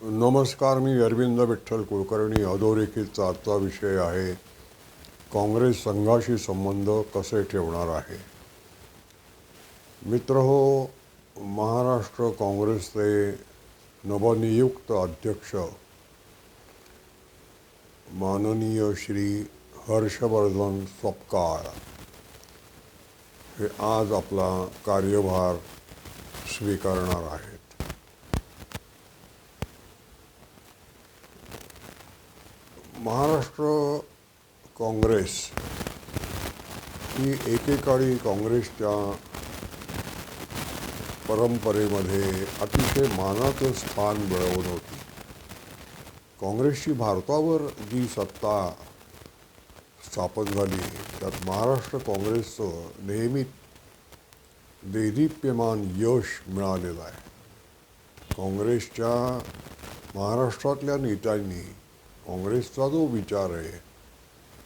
नमस्कार मी अरविंद विठ्ठल कुलकर्णी. अधोरेखितचा आजचा विषय आहे काँग्रेस संघाशी संबंध कसे ठेवणार आहे? मित्र हो महाराष्ट्र काँग्रेसचे नवनियुक्त अध्यक्ष माननीय श्री हर्षवर्धन सपकाळ हे आज आपला कार्यभार स्वीकारणार आहे. महाराष्ट्र काँग्रेस ही एकेकाळी काँग्रेसच्या परंपरेमध्ये अतिशय मानाचं स्थान मिळवत होती. काँग्रेसची भारतावर जी सत्ता स्थापन झाली त्यात महाराष्ट्र काँग्रेसचं नेहमीच देदीप्यमान यश मिळालेलं आहे. काँग्रेसच्या महाराष्ट्रातल्या नेत्यांनी काँग्रेसचा जो विचार आहे.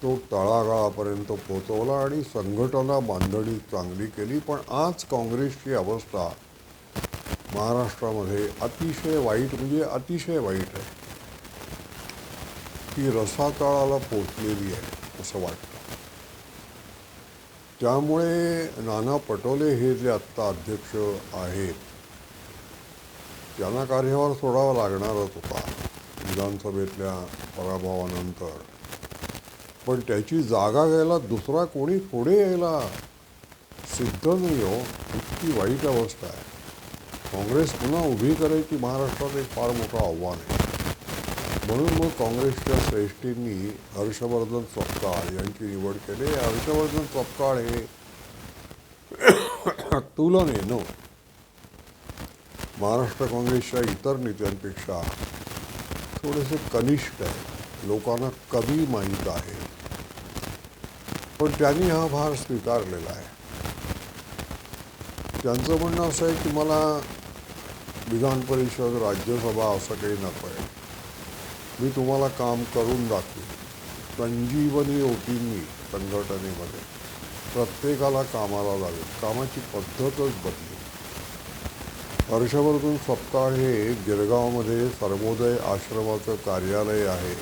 तो तळागाळापर्यंत पोचवला आणि संघटना बांधणी चांगली केली पण आज काँग्रेसची अवस्था महाराष्ट्रामध्ये अतिशय वाईट म्हणजे अतिशय वाईट आहे. ती रसातळाला पोचलेली आहे असं वाटतं. त्यामुळे नाना पटोले हे जे आत्ता अध्यक्ष आहेत त्यांना कार्यभार सोडावा लागणारच होता. विधानसभेतल्या पराभवानंतर. पण त्याची जागा घ्यायला दुसरा कोणी पुढे यायला सिद्ध नाही हो इतकी वाईट अवस्था आहे. काँग्रेस पुन्हा उभी करायची महाराष्ट्रात एक फार मोठं आव्हान आहे. म्हणून मग काँग्रेसच्या श्रेष्ठींनी हर्षवर्धन सपकाळ यांची निवड केली. हर्षवर्धन सपकाळ हे तुलनेनं महाराष्ट्र काँग्रेसच्या इतर नेत्यांपेक्षा थोडेसे कनिष्ठ आहे. लोकांना कमी माहीत आहे. पण त्यांनी हा भार स्वीकारलेला आहे. त्यांचं म्हणणं असं आहे की मला विधान परिषद राज्यसभा असं काही नको आहे. मी तुम्हाला काम करून दाखवेन. संजीवनी ओटींनी संघटनेमध्ये प्रत्येकाला कामाला लागेल कामाची पद्धतच बदली हर्षवर्धन सप्ताह हे गिरगावमध्ये सर्वोदय आश्रमाचं कार्यालय आहे.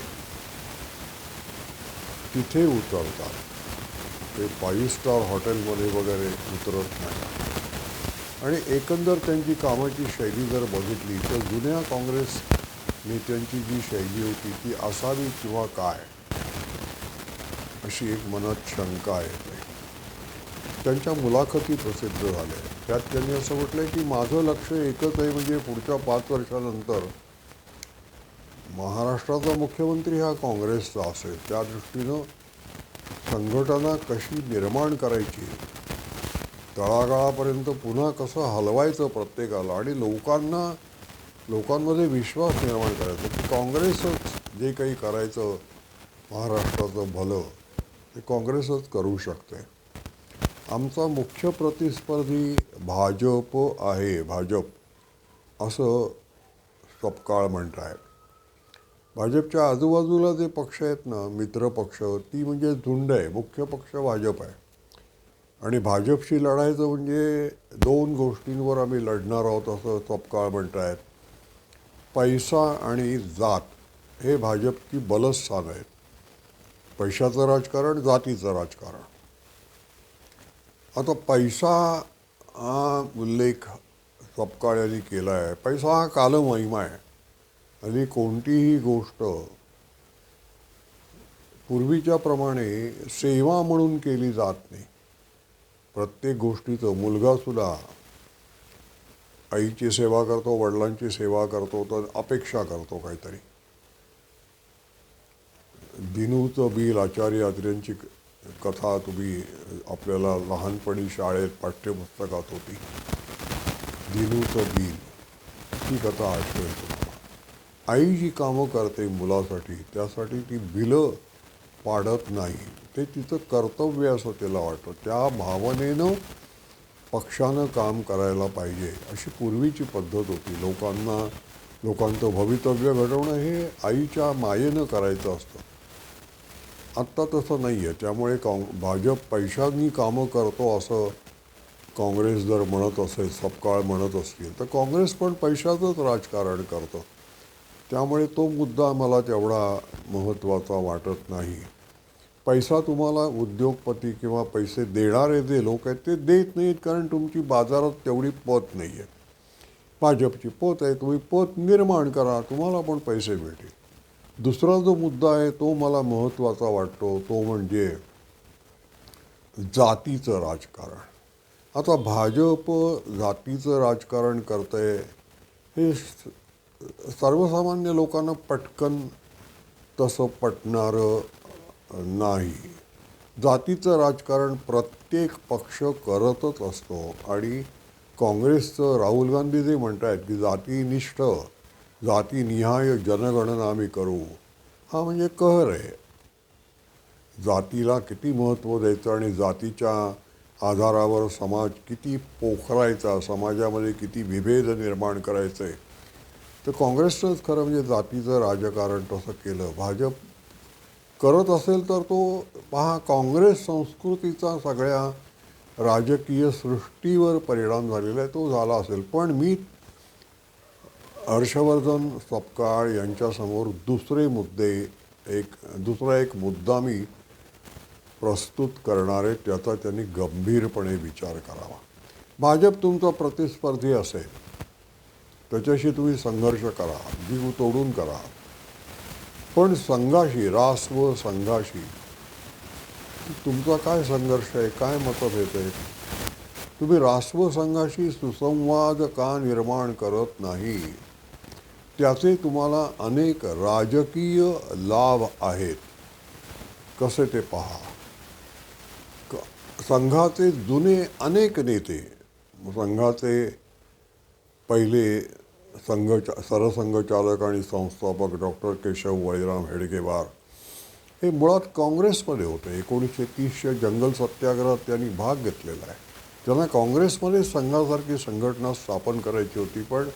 तिथे उतरतात. ते फाईव्ह स्टार हॉटेलमध्ये वगैरे उतरत नाही. आणि एकंदर त्यांची कामाची शैली जर बघितली तर जुन्या काँग्रेस नेत्यांची जी शैली होती ती असावी किंवा काय? अशी एक मनात शंका येते. त्यांच्या मुलाखती प्रसिद्ध झाल्या. त्यात त्यांनी असं म्हटलं की माझं लक्ष एकच आहे म्हणजे पुढच्या पाच वर्षानंतर महाराष्ट्राचा मुख्यमंत्री हा काँग्रेसचा असेल. त्या दृष्टीनं संघटना कशी निर्माण करायची तळागाळापर्यंत पुन्हा कसं हलवायचं प्रत्येकाला आणि लोकांना लोकांमध्ये विश्वास निर्माण करायचा की काँग्रेसच जे काही करायचं महाराष्ट्राचं भलं ते काँग्रेसच करू शकते आमचा मुख्य प्रतिस्पर्धी भाजप आहे भाजप. असं सपकाळ म्हणत आहेत भाजपच्या आजूबाजूला जे पक्ष आहेत ना मित्र पक्ष ती म्हणजे झुंड आहे मुख्य पक्ष भाजप आहे. आणि भाजपशी लढायचं म्हणजे दोन गोष्टींवर आम्ही लढणार आहोत असं सपकाळ म्हणत आहेत पैसा आणि जात हे भाजपची बलस्थान आहेत. पैशाचं राजकारण जातीचं राजकारण. आता पैसा हा उल्लेख सपकाळ यांनी केला आहे पैसा हा कालमहिमा आहे. आणि कोणतीही गोष्ट पूर्वीच्या प्रमाणे सेवा म्हणून केली जात नाही. प्रत्येक गोष्टीचं मुलगासुद्धा आईची सेवा करतो वडिलांची सेवा करतो तर अपेक्षा करतो काहीतरी. दिनूचं बिल आचार्य अत्र्यांची कथा तुम्ही आपल्याला लहानपणी शाळेत पाठ्यपुस्तकात होती. दिनूचं बिल ही कथा आठवेल तुम्हाला. आई जी कामं करते मुलासाठी त्यासाठी ती बिलं पाडत नाही. ते तिचं कर्तव्य असं तिला वाटतं. त्या भावनेनं पक्षानं काम करायला पाहिजे अशी पूर्वीची पद्धत होती. लोकांना लोकांचं भवितव्य घडवणं हे आईच्या मायेनं करायचं असतं. आत्ता तसं नाही आहे त्यामुळे काँ भाजप पैशांनी कामं करतो असं काँग्रेस जर म्हणत असेल सपकाळ म्हणत असतील तर काँग्रेस पण पैशाचंच राजकारण करतं. त्यामुळे तो मुद्दा मला तेवढा महत्त्वाचा वाटत नाही. पैसा तुम्हाला उद्योगपती किंवा पैसे देणारे जे लोक आहेत ते देत नाहीत कारण तुमची बाजारात तेवढी पत नाही आहे भाजपची पत आहे तुम्ही पत निर्माण करा तुम्हाला पण पैसे मिळतील. दुसरा जो मुद्दा आहे तो मला महत्त्वाचा वाटतो. तो म्हणजे जातीचं राजकारण. आता भाजप जातीचं राजकारण करतंय हे सर्वसामान्य लोकांना पटकन तसं पटणारं नाही. जातीचं राजकारण प्रत्येक पक्ष करतच असतो. आणि काँग्रेसचं राहुल गांधी जे म्हणत आहेत की जातीनिष्ठ जातीनिहाय जनगणना आम्ही करू. हा म्हणजे कहर आहे. जातीला किती महत्त्व द्यायचं आणि जातीच्या आधारावर समाज किती पोखरायचा समाजामध्ये किती विभेद निर्माण करायचे. तर काँग्रेसनंच खरं म्हणजे जातीचं राजकारण तसं केलं. भाजप करत असेल तर तो पहा काँग्रेस संस्कृतीचा सगळ्या राजकीय सृष्टीवर परिणाम झालेला आहे तो झाला असेल. पण मी हर्षवर्धन सपकाळ यांच्यासमोर दुसरे मुद्दे एक दुसरा एक मुद्दा मी प्रस्तुत करणारे त्याचा त्यांनी गंभीरपणे विचार करावा. भाजप तुमचा प्रतिस्पर्धी असेल त्याच्याशी तुम्ही संघर्ष करा जीव तोडून करा. पण संघाशी रास्व संघाशी तुमचा काय संघर्ष आहे काय मतभेद आहे तुम्ही रास्व संघाशी सुसंवाद का निर्माण करत नाही? त्याचे तुम्हाला अनेक राजकीय लाभ आहेत. कसे ते पहा. क- संघाचे जुने अनेक नेते संघाचे पहिले संघ सरसंघचालक आणि संस्थापक डॉक्टर केशव वळीराम हेडगेवार हे मुळात काँग्रेसमध्ये होते. एकोणीसशे तीसच्या जंगल सत्याग्रहात त्यांनी भाग घेतलेला आहे. त्यांना काँग्रेसमध्ये संघासारखी संघटना स्थापन करायची होती पण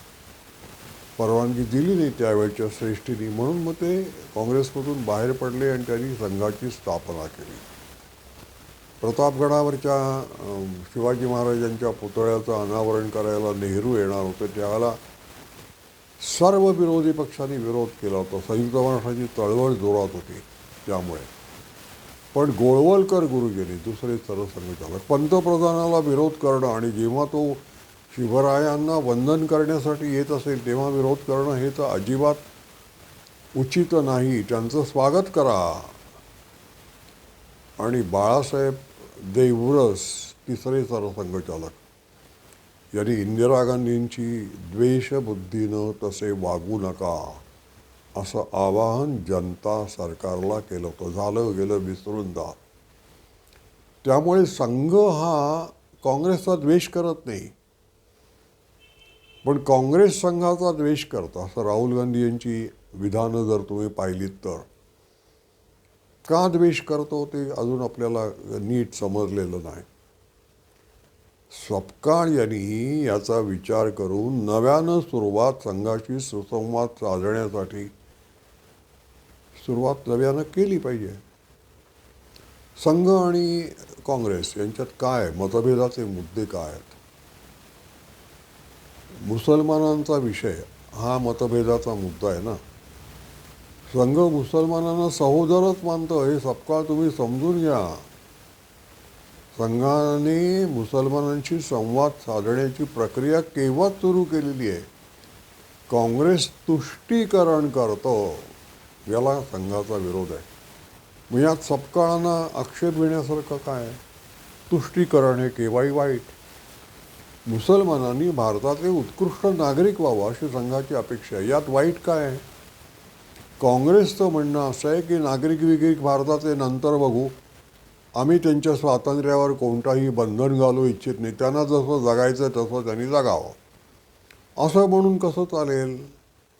परवानगी दिली नाही त्यावेळच्या श्रेष्ठींनी. म्हणून मग ते काँग्रेसमधून बाहेर पडले आणि त्यांनी संघाची स्थापना केली. प्रतापगडावरच्या शिवाजी महाराजांच्या पुतळ्याचं अनावरण करायला नेहरू येणार होते. त्यावेळेला सर्व विरोधी पक्षांनी विरोध केला होता. संयुक्त महाराष्ट्राची चळवळ जोरात होती त्यामुळे. पण गोळवलकर गुरुजींनी दुसरे सरसंघचालक पंतप्रधानाला विरोध करणं आणि जेव्हा तो शिवरायांना वंदन करण्यासाठी येत असेल तेव्हा विरोध करणं हे तर अजिबात उचित नाही. त्यांचं स्वागत करा. आणि बाळासाहेब देवरस तिसरे सरसंघचालक यांनी इंदिरा गांधींची द्वेषबुद्धीनं तसे वागू नका असं आवाहन जनता सरकारला केलं होतं. झालं गेलं विसरून जा. त्यामुळे संघ हा काँग्रेसचा द्वेष करत नाही. पण काँग्रेस संघाचा द्वेष करता असं राहुल गांधी यांची विधानं जर तुम्ही पाहिलीत तर. का द्वेष करतो ते अजून आपल्याला नीट समजलेलं नाही. सपकाळ यांनी याचा विचार करून नव्यानं सुरुवात संघाशी सुसंवाद साधण्यासाठी सुरुवात नव्यानं केली पाहिजे. संघ आणि काँग्रेस यांच्यात काय मतभेदाचे मुद्दे काय आहेत? मुसलमानांचा विषय हा मतभेदाचा मुद्दा आहे ना. संघ मुसलमानांना सहोदरच मानतो हे सपकाळ तुम्ही समजून घ्या. संघाने मुसलमानांशी संवाद साधण्याची प्रक्रिया केव्हाच सुरू केलेली आहे? काँग्रेस तुष्टीकरण करतो याला संघाचा विरोध आहे. मग यात सपकाळांना आक्षेप घेण्यासारखं काय तुष्टीकरण हे केव्हाही वाईट. मुसलमानांनी भारताचे उत्कृष्ट नागरिक व्हावं अशी संघाची अपेक्षा आहे. यात वाईट काय आहे? काँग्रेसचं म्हणणं असं आहे की नागरिक विगरिक भारताचे नंतर बघू. आम्ही त्यांच्या स्वातंत्र्यावर कोणताही बंधन घालू इच्छित नाही. त्यांना जसं जगायचं तसं त्यांनी जगावं. असं म्हणून कसं चालेल?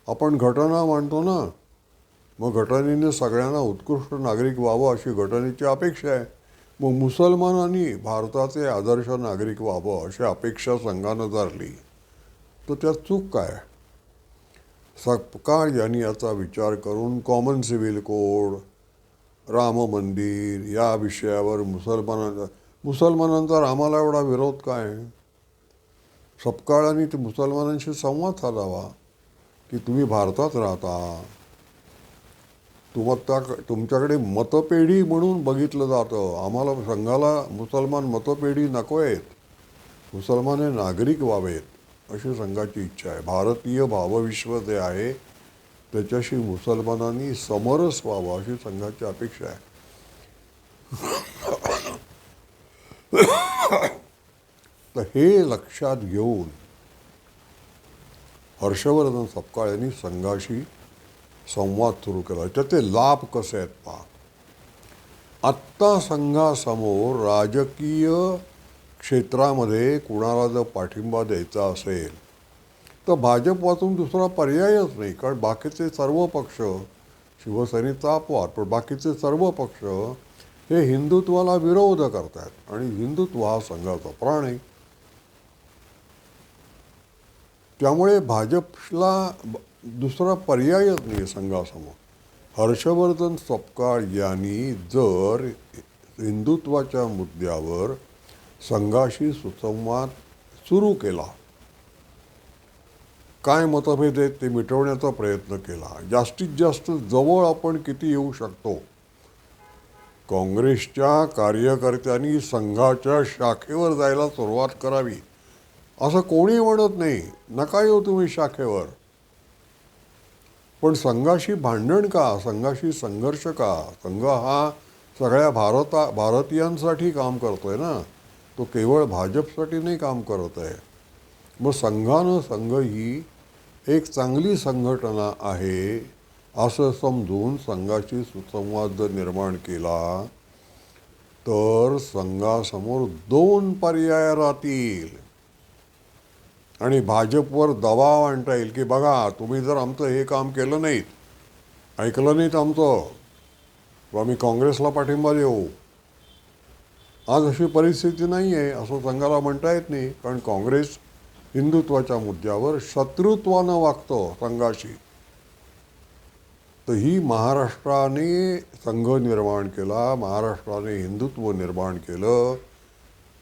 आपण घटना मांडतो ना? मग घटनेने सगळ्यांना उत्कृष्ट नागरिक व्हावं अशी घटनेची अपेक्षा आहे. मग मुसलमानांनी भारताचे आदर्श नागरिक व्हावं अशी अपेक्षा संघानं धरली. तर त्यात चूक काय? सपकाळ यांनी याचा विचार करून कॉमन सिव्हिल कोड राम मंदिर या विषयावर मुसलमानांचा मुसलमानांचा रामाला एवढा विरोध काय? सपकाळांनी ते मुसलमानांशी संवाद साधावा की तुम्ही भारतात राहता. तुम्हाला तुमच्याकडे मतपेढी म्हणून बघितलं जातं. आम्हाला संघाला मुसलमान मतपेढी नको आहेत. मुसलमान हे नागरिक व्हावेत अशी संघाची इच्छा आहे. भारतीय भावविश्व जे आहे त्याच्याशी मुसलमानांनी समरस व्हावं अशी संघाची अपेक्षा आहे. तर हे लक्षात घेऊन हर्षवर्धन सपकाळ यांनी संघाशी संवाद सुरू केला त्याचे लाभ कसे आहेत पहा आत्ता संघासमोर राजकीय क्षेत्रामध्ये कुणाला जर पाठिंबा द्यायचा असेल तर भाजप वाचून दुसरा पर्यायच नाही. कारण बाकीचे सर्व पक्ष शिवसेनेचा अपवाद पण बाकीचे सर्व पक्ष हे हिंदुत्वाला विरोध करतात आणि हिंदुत्व हा संघाचा प्राण आहे. त्यामुळे भाजपला दुसरा पर्यायच नाही संघासमोर. हर्षवर्धन सपकाळ यांनी जर हिंदुत्वाच्या मुद्द्यावर संघाशी सुसंवाद सुरू केला काय मतभेद आहेत ते मिटवण्याचा प्रयत्न केला जास्तीत जास्त जवळ आपण किती येऊ शकतो? काँग्रेसच्या कार्यकर्त्यांनी संघाच्या शाखेवर जायला सुरुवात करावी. असं कोणी म्हणत नाही नका येऊ तुम्ही शाखेवर. पण संघाशी भांडण का? संघाशी संघर्ष का? संघ हा सगळ्या भारता भारतीयांसाठी काम करतो आहे ना. तो केवळ भाजपसाठी नाही काम करत आहे. मग संघानं संघ ही एक चांगली संघटना आहे असं समजून संघाशी सुसंवाद जर निर्माण केला तर संघासमोर दोन पर्याय राहतील. आणि भाजपवर दबाव आणता येईल की बघा तुम्ही जर आमचं हे काम केलं नाहीत ऐकलं नाहीत आमचं तर आम्ही काँग्रेसला पाठिंबा देऊ. आज अशी परिस्थिती नाही आहे असं संघाला म्हणता येत नाही कारण काँग्रेस हिंदुत्वाच्या मुद्द्यावर शत्रुत्वानं वागतं संघाशी. तर ही महाराष्ट्राने संघ निर्माण केला महाराष्ट्राने हिंदुत्व निर्माण केलं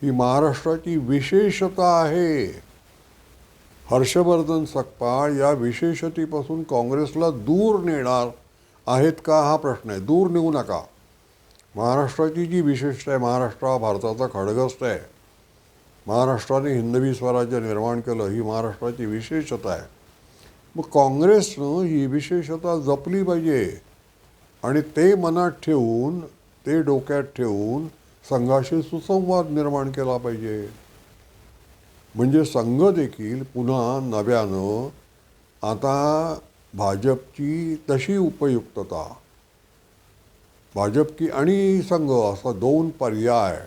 ही महाराष्ट्राची विशेषता आहे. हर्षवर्धन सकपाळ या विशेषतेपासून काँग्रेसला दूर नेणार आहेत का हा प्रश्न आहे. दूर नेऊ नका. महाराष्ट्राची जी विशेषता आहे महाराष्ट्र हा भारताचा खडगस्त आहे. महाराष्ट्राने हिंदवी स्वराज्य निर्माण केलं ही महाराष्ट्राची विशेषता आहे. मग काँग्रेसनं ही विशेषता जपली पाहिजे आणि ते मनात ठेवून ते डोक्यात ठेवून संघाशी सुसंवाद निर्माण केला पाहिजे. म्हणजे संघ देखील पुन्हा नव्यानं आता भाजपची तशी उपयुक्तता. भाजप की आणि संघ असा दोन पर्याय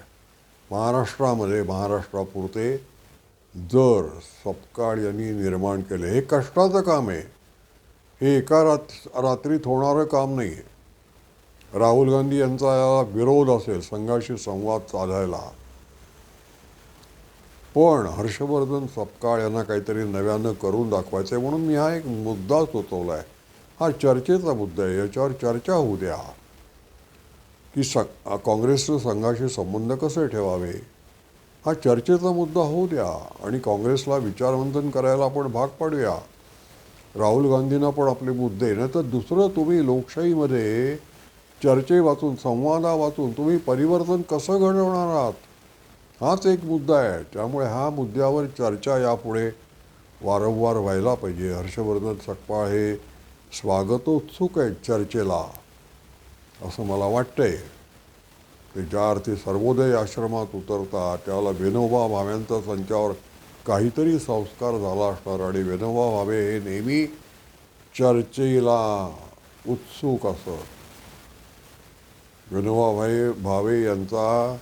महाराष्ट्रामध्ये महाराष्ट्रापुरते जर सपकाळ यांनी निर्माण केले. हे कष्टाचं काम आहे. हे एका रात रात्रीत होणारं काम नाही आहे राहुल गांधी यांचा विरोध असेल संघाशी संवाद साधायला. पण हर्षवर्धन सपकाळ यांना काहीतरी नव्यानं करून दाखवायचं आहे म्हणून मी हा एक मुद्दा सुचवला आहे हा चर्चेचा मुद्दा आहे. याच्यावर चर्चा होऊ द्या. की स काँग्रेसनं संघाशी संबंध कसे ठेवावे? हा चर्चेचा मुद्दा होऊ द्या आणि काँग्रेसला विचारवंतन करायला आपण भाग पाडूया. राहुल गांधींना पण आपले मुद्दे नाही तर दुसरं तुम्ही लोकशाहीमध्ये चर्चे वाचून संवादा वाचून तुम्ही परिवर्तन कसं घडवणार आहात? हाच एक मुद्दा आहे. त्यामुळे हा मुद्द्यावर चर्चा यापुढे वारंवार व्हायला पाहिजे. हर्षवर्धन सकपाळ हे स्वागतोत्सुक आहेत चर्चेला असं मला वाटतंय. ते ज्या अर्थी सर्वोदय आश्रमात उतरतात त्याला विनोबा भाव्यांचा त्यांच्यावर काहीतरी संस्कार झाला असणार आणि विनोबा भावे हे नेहमी चर्चेला उत्सुक असत. विनोबा भाई भावे यांचा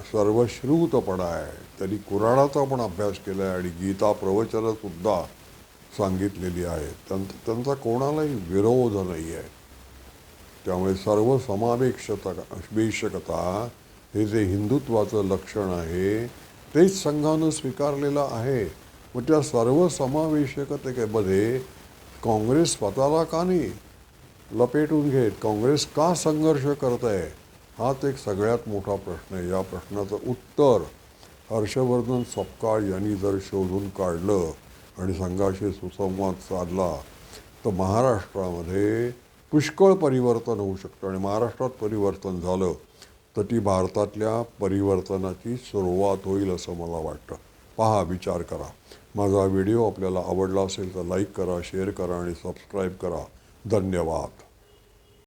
सर्वश्रुतपणा आहे. त्यांनी कुराणाचा पण अभ्यास केला आहे आणि गीता प्रवचनंसुद्धा सांगितलेली आहे. त्यां त्यांचा कोणालाही विरोध नाही आहे त्यामुळे सर्व समावेशता वेशकता हे जे हिंदुत्वाचं लक्षण आहे तेच संघानं स्वीकारलेलं आहे. मग त्या सर्व समावेशकतेमध्ये काँग्रेस स्वतःला का नाही लपेटून घेत? काँग्रेस का संघर्ष करत आहे हाच एक सगळ्यात मोठा प्रश्न आहे. या प्रश्नाचं उत्तर हर्षवर्धन सपकाळ यांनी जर शोधून काढलं आणि संघाशी सुसंवाद साधला तर महाराष्ट्रामध्ये पुष्कळ परिवर्तन होऊ शकतं. आणि महाराष्ट्रात परिवर्तन झालं तर ती भारतातल्या परिवर्तनाची सुरुवात होईल असं मला वाटतं. पहा विचार करा. माझा व्हिडिओ आपल्याला आवडला असेल तर लाईक करा शेअर करा आणि सबस्क्राईब करा. धन्यवाद.